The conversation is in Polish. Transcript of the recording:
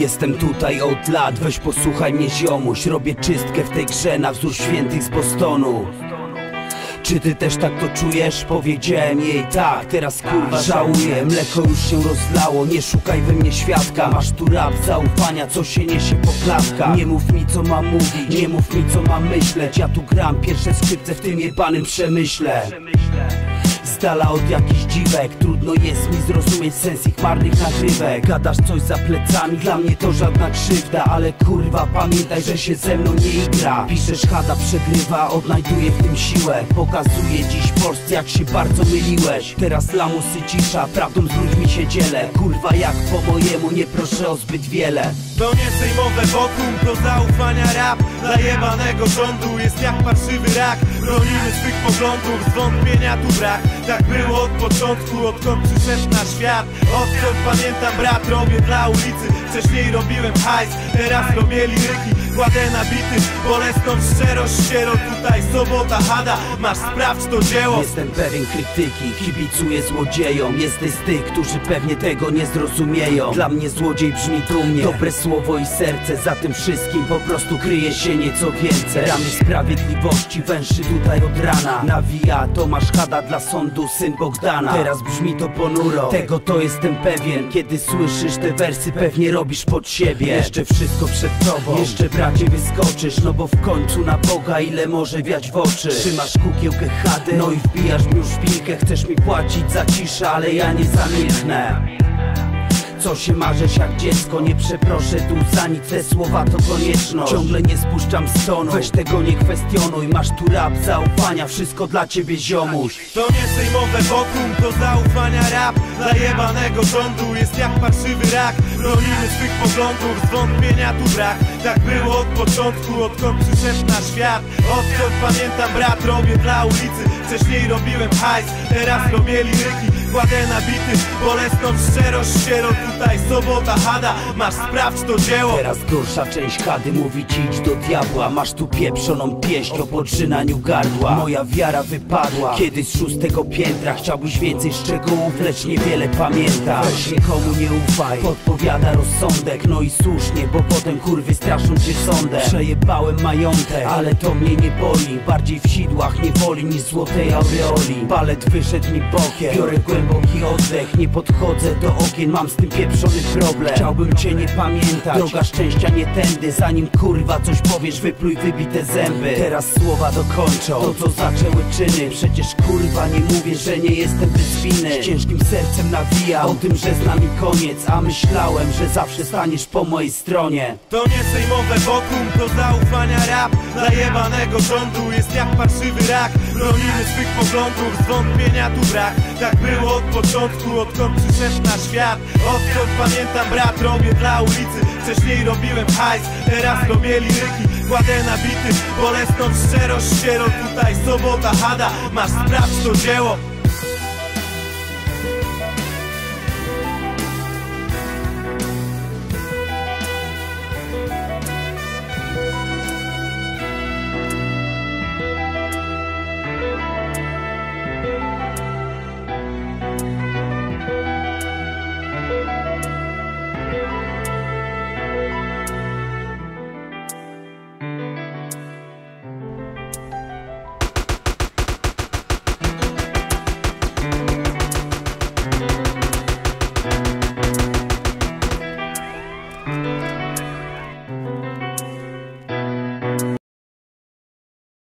Jestem tutaj od lat, weź posłuchaj mnie ziomuś. Robię czystkę w tej grze na wzór świętych z Bostonu. Czy ty też tak to czujesz? Powiedziałem jej tak, teraz kurwa żałuję. Mleko już się rozlało, nie szukaj we mnie świadka. Masz tu rap zaufania, co się niesie po klatkach. Nie mów mi co mam mówić, nie mów mi co mam myśleć. Ja tu gram pierwsze skrzypce w tym jebanym przemyśle z dala od jakichś dziwek. Trudno jest mi zrozumieć sens ich marnych nagrywek. Gadasz coś za plecami, dla mnie to żadna krzywda. Ale kurwa pamiętaj, że się ze mną nie igra. Piszesz hada, przegrywa, odnajduję w tym siłę. Pokazuję dziś Polsce jak się bardzo myliłeś. Teraz lamusy cisza, prawdą z ludźmi się dzielę. Kurwa jak po mojemu, nie proszę o zbyt wiele. To nie sejmowe wokum, to zaufania rap. Dla jebanego rządu jest jak parszywy rak. Bronimy swych poglądów, zwątpienia tu brak Tak było od początku, odkąd przyszedł na świat. Odkąd pamiętam brat, robię dla ulicy. Wcześniej robiłem hajs, teraz robię liryki Kładę na bity, bolesną szczerość Ściero tutaj sobota hada, masz sprawdź to dzieło. Jestem pewien krytyki, kibicuję złodziejom. Jesteś z tych, którzy pewnie tego nie zrozumieją. Dla mnie złodziej brzmi dumnie. Dobre słowo i serce, za tym wszystkim. Po prostu kryje się nieco więcej. Ramy sprawiedliwości węszy tutaj od rana. Nawija Tomasz Hada dla sądu, syn Bogdana. Teraz brzmi to ponuro, tego to jestem pewien. Kiedy słyszysz te wersy, pewnie robisz pod siebie. Jeszcze wszystko przed tobą, jeszcze bracie wyskoczysz No bo w końcu na Boga ile może wiać w oczy. Trzymasz kukiełkę chady, no i wbijasz mi już szpilkę Chcesz mi płacić za ciszę, ale ja nie zamilknę co się marzesz jak dziecko, nie przeproszę tu za nic, te słowa to konieczność. Ciągle nie spuszczam z tonu, weź tego nie kwestionuj Masz tu rap zaufania, wszystko dla ciebie ziomuś. To nie sejmowe wokum, to zaufania rap. Dla jebanego rządu jest jak parszywy rak. Bronimy swych poglądów, zwątpienia tu brak. Tak było od początku, odkąd przyszedł na świat. Odkąd pamiętam brat, robię dla ulicy. Wcześniej robiłem hajs, teraz robię liryki Kładę na bity, bolesną szczerość Ściero tutaj sobota hada, masz sprawdź to dzieło. Teraz gorsza część chady mówi ci idź do diabła. Masz tu pieprzoną pieśń o podrzynaniu gardła. Moja wiara wypadła. Kiedyś z szóstego piętra Chciałbyś więcej szczegółów, lecz niewiele pamięta. Weź nikomu nie ufaj, podpowiada rozsądek No i słusznie, bo potem kurwy straszą cię sądem. Przejebałem majątek, ale to mnie nie boli. Bardziej w sidłach nie woli niż złotej aureoli. Balet wyszedł mi bokiem, biorę głęboki oddech Nie podchodzę do okien, mam z tym pieprzony problem. Chciałbym cię nie pamiętać. Droga szczęścia nie tędy Zanim kurwa coś powiesz wypluj wybite zęby. Teraz słowa dokończą. To co zaczęły czyny Przecież kurwa nie mówię, że nie jestem bez winy. Z ciężkim sercem nawijam O tym, że z nami koniec A myślałem, że zawsze staniesz po mojej stronie. To nie sejmowe wokum, to zaufania rap Dla jebanego rządu. Jest jak parszywy rak Bronimy swych poglądów, zwątpienia tu brak. Tak było od początku, odkąd przyszedł na świat. Odkąd pamiętam brat, robię dla ulicy. Wcześniej robiłem hajs, teraz robię liryki Kładę na bity, bolesną szczerość Ściero tutaj sobota hada, masz sprawdź to dzieło